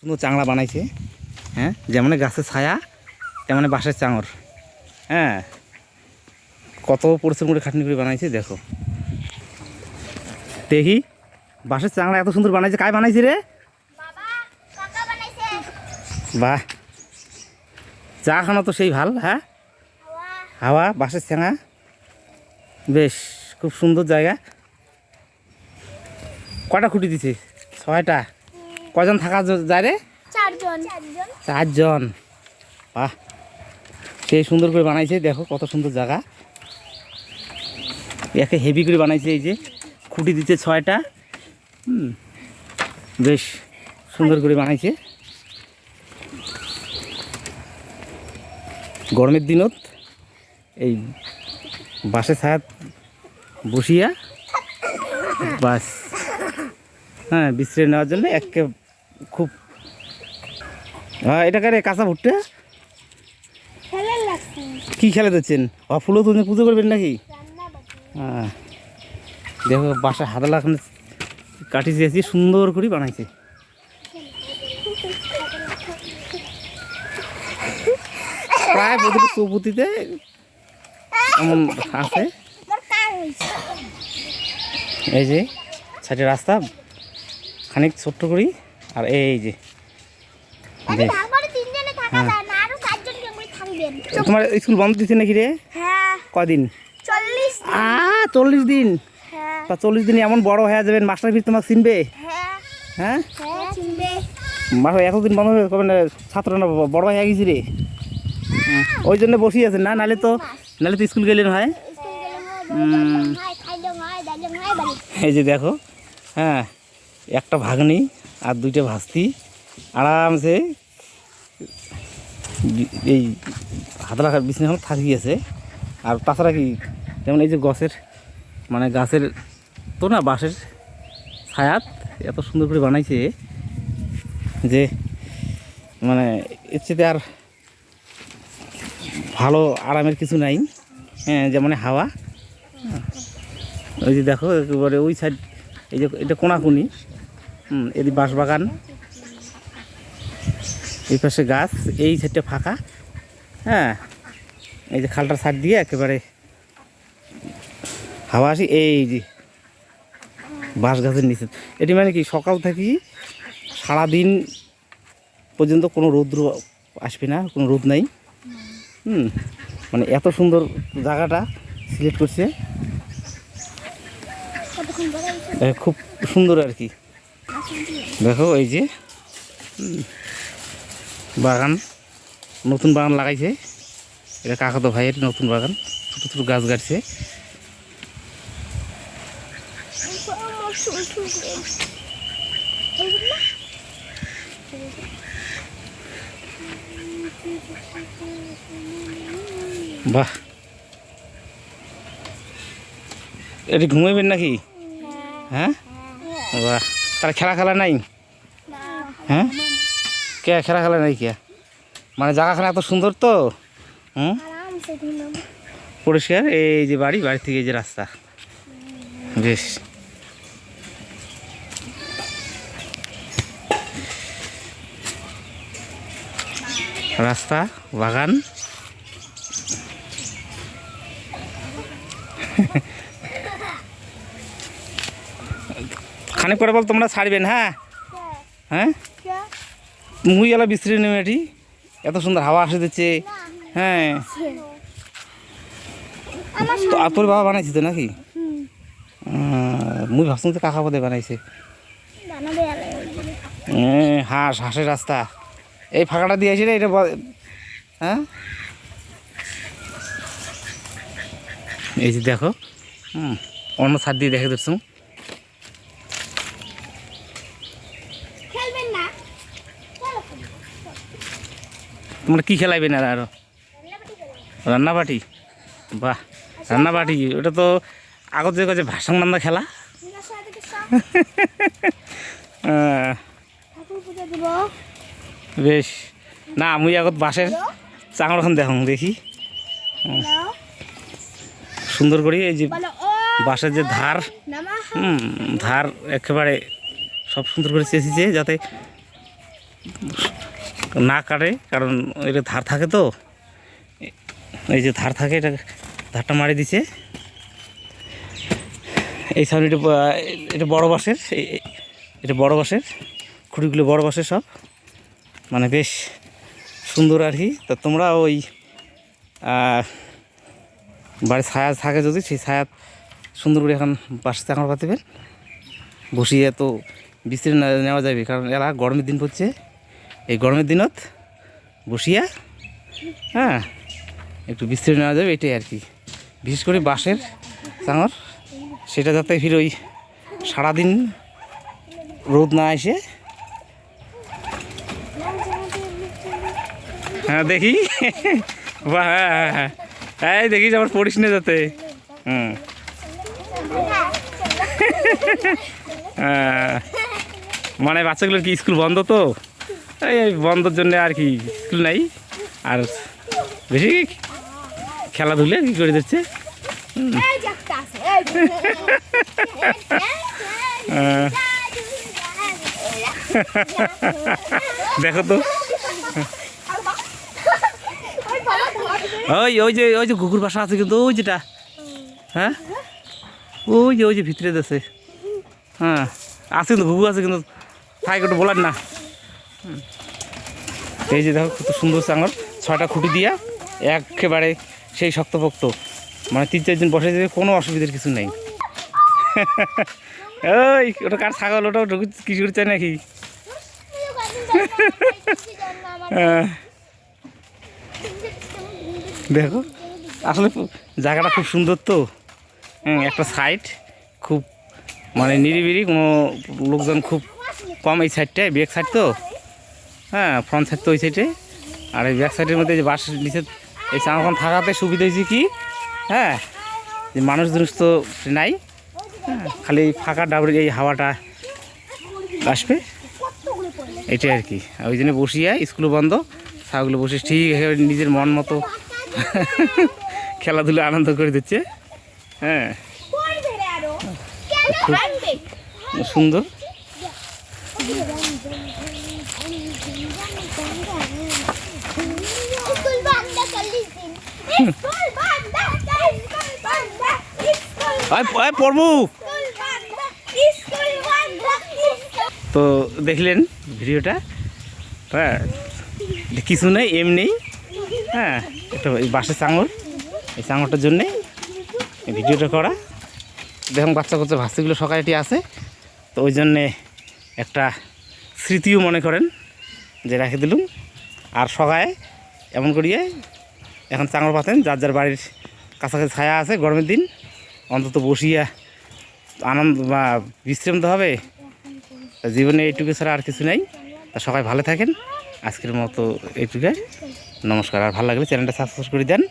সুন্দর চাংড়া বানাইছে। হ্যাঁ যেমন গাছের ছায়া, তেমন বাঁশের চাঙর হ্যাঁ কত পরিশ্রম করে খাটনি করে বানাইছে, দেখো। দেখি, বাঁশের চাংড়া এত সুন্দর বানাইছে, কায় বানাইছে রে? বাহ। চা খানো তো সেই ভালো হ্যাঁ? হাওয়া, বাঁশের চাঙা। বেশ, খুব সুন্দর জায়গা। কটা খুঁটি দিছে? ছয়টা। কজন থাকা যায় রে? চারজন। বাহ সেই সুন্দর করে বানাইছে দেখো কত সুন্দর জায়গা। একে হেভি করে বানাইছে এই যে খুঁটি দিচ্ছে ছয়টা। হুম বেশ সুন্দর করে বানাইছে। গরমের দিনত এই বাসে ছায়া বসিয়া বাস হ্যাঁ বিশ্রাম নেওয়ার জন্য একে খুব। হ্যাঁ এটা কারে কাঁচা ভুট্টা? কি খেলে দিচ্ছেন ফুলও তুমি পুজো করবেন নাকি? হ্যাঁ দেখো বাসা হাতা লাগানো কাটি দিয়েছি সুন্দর করে বানাইছে। প্রায় প্রতিটি চৌপতিতে এমন আছে। এই যে সাইডে রাস্তা খানিক ছোট্ট করি আর এই যে হ্যাঁ। তোমার স্কুল বন্ধ দিচ্ছে নাকি রে? হ্যাঁ। কদিন? চল্লিশ দিন। হ্যাঁ। তা চল্লিশ দিন এমন বড় হয়ে যাবেন মাস্টার ফির তোমাকে চিনবে? হ্যাঁ। মাস্টার এতদিন বন্ধ হয়ে কবে না ছাত্র না বড় হয়ে গেছি রে। ওই জন্য বসে আছেন না নালে তো নালে তো স্কুল গেলেন হয়। এই যে দেখো হ্যাঁ একটা ভাগ্নি। আর দুইটা ভাস্তি। আরামসে এই হাত রাখার বিছনাখন থাকি আছে। আর তাছাড়া কি, যেমন এই যে গছের মানে গাছের তো না বাঁশের ছায়াত এত সুন্দর করে বানাইছে যে মানে এর চেয়ে আর ভালো আরামের কিছু নাই। হ্যাঁ যেমন হাওয়া। ওই যে দেখো, একেবারে ওই সাইড এই যে এটা কোনাকুনি। এদি বাঁশ বাগান এই পাশে গাছ এই সাইডটা ফাঁকা। হ্যাঁ এই যে খালটার সার দিয়ে একেবারে হাওয়া আসি এই যে বাঁশ গাছের নিচে। এটি মানে কি সকাল থেকে সারাদিন পর্যন্ত কোনো রৌদ্র আসবে না কোনো রোদ নাই। হুম মানে এত সুন্দর জায়গাটা সিলেক্ট করছে। খুব সুন্দর আর কি। দেখো এই যে বাগান। নতুন বাগান লাগাইছে। এটা কাকাতো ভাইয়ের নতুন বাগান। ছোটো ছোটো গাছ গাড়ছে। বাহ। এটি ঘুমাইবেন নাকি? হ্যাঁ? বাহ। তার খেলা খেলা নাই? হ্যাঁ? কে খেলা খেলা নাই কে? মানে জায়গাখানা এত সুন্দর তো? হুম? পরিষ্কার? এই যে বাড়ি বাড়ি থেকে যে রাস্তা। বেশ। রাস্তা, বাগান। খানিক পরে বল, তোমরা ছাড়বেন হ্যাঁ? হ্যাঁ? মুই এলা বিশ্রী নেমে এটি। এত সুন্দর হাওয়া আসে দিচ্ছে। হ্যাঁ। তো আর তোর বাবা বানাইছি তো নাকি? মুই ভাবছিলাম তো কাকা পদে বানাইছে। হাঁস, হাঁসের রাস্তা। এই ফাঁকাটা দিয়ে আসি এটা হ্যাঁ? এই যে দেখো অন্য ছাদ দিয়ে দেখে দিচ্ছ তোমরা কি খেলাইবে না আরও? রান্নাবাটি? বাহ রান্নাবাটি ওটা তো আগত যে কাছে ভাসাং নান্দা খেলা। বেশ। না আমি আগত বাসের চাঙড়খন দেখুন দেখি। সুন্দর করে এই যে বাঁশের যে ধার ধার একেবারে সব সুন্দর করে চেয়েছে যাতে না কাটে, কারণ এটা ধার থাকে তো, এই যে ধার থাকে, এটা ধারটা মারি দিছে। এই ছাউনিটা ব- এটা বড় এ- এটা বড় বাঁশের, খুঁটিগুলো বড় বাঁশের সব। মানে বেশ সুন্দর আর কি। তা তোমরা ওই বাড়ির ছায়া থাকে যদি, সেই ছায়া সুন্দর করে এখন বাঁশের চাঙড় পাতিবেন। বসিয়ে তো বিস্তৃত নেওয়া যাবে, কারণ এরা গরমের দিন পড়ছে। এই গরমের দিনত বসিয়া হ্যাঁ একটু বিস্তৃত নেওয়া যাবে, এটাই আর কি। বিশেষ করে বাঁশের চাঙর, সেটা যাতে ফির ওই সারাদিন রোদ না এসে। হ্যাঁ দেখি। বাহ হ্যাঁ হ্যাঁ হ্যাঁ। এই দেখিস আবার পড়িস না যাতে। হুম। হ্যাঁ। মানে বাচ্চাগুলোর কি স্কুল বন্ধ তো? এই বন্ধর জন্য আর কি স্কুল নাই। আর বেশি খেলাধুলা কি করে দিচ্ছে দেখো তো। ওই ওই যে ওই যে কুকুর বাসা আছে কিন্তু ওই যেটা। হ্যাঁ? ওই যে ওই যে ভিতরে আছে হ্যাঁ আছে কিন্তু ঘুঘু আছে কিন্তু। থাক একটু বলার না। এই যে দেখো কত সুন্দর চাঙর ছয়টা খুঁটি দিয়া একেবারে সেই শক্তপোক্ত। মানে তিন চারজন বসে যাবে কোনো অসুবিধার কিছু নেই। ওই ওটা কার ছাগল? ওটা কিছু করছে নাকি? আহ, দেখো আসলে জায়গাটা খুব সুন্দর তো। একটা সাইড খুব মানে নিরিবিরি কোনো লোকজন খুব কম এই সাইডটায় ব্যাক সাইড তো। হ্যাঁ ফ্রন্ট সাইড তো ওই সাইডে আর এই ব্যাক সাইডের মধ্যে যে বাস নিচে এই চাঙাখন থাকাতে সুবিধা হয়েছে কি? হ্যাঁ যে মানুষ জিনিস তো নাই। হ্যাঁ, খালি ফাঁকা ডাবরি এই হাওয়াটা আসবে। এটাই আর কি। আর ওই জন্য বসিয়া স্কুল বন্ধ। ছাগগুলো বসে ঠিক নিজের মন মতো খেলাধুলা আনন্দ করে দিচ্ছে। হ্যাঁ। সুন্দর স্কুল বন্ধ চল্লিশ দিন স্কুল বন্ধ স্কুল বন্ধ স্কুল আয় আয় তো দেখলেন ভিডিওটা? হ্যাঁ কিছু নেই এমনি হ্যাঁ এটা এই বাসের চাঙর এই চাঙরটার জন্যে ভিডিওটা করা। দেখুন, বাচ্চা কাচ্চা ভাস্তিগুলো সকালেটি আছে। তো ওই জন্যে একটা স্মৃতিও মনে করেন যে রেখে দিলুম। আর সকালে এমন করিয়ে এখন চাঙর পাতেন, যার যার বাড়ির কাছাকাছি ছায়া আছে, গরমের দিন। অন্তত বসিয়া আনন্দ বা বিশ্রাম তো হবে। জীবনে এইটুকু ছাড়া আর কিছু নাই। তা সবাই ভালো থাকেন। আজকের মতো এইটুকু নমস্কার। আর ভালো লাগলে চ্যানেলটা সাবস্ক্রাইব করে দেন।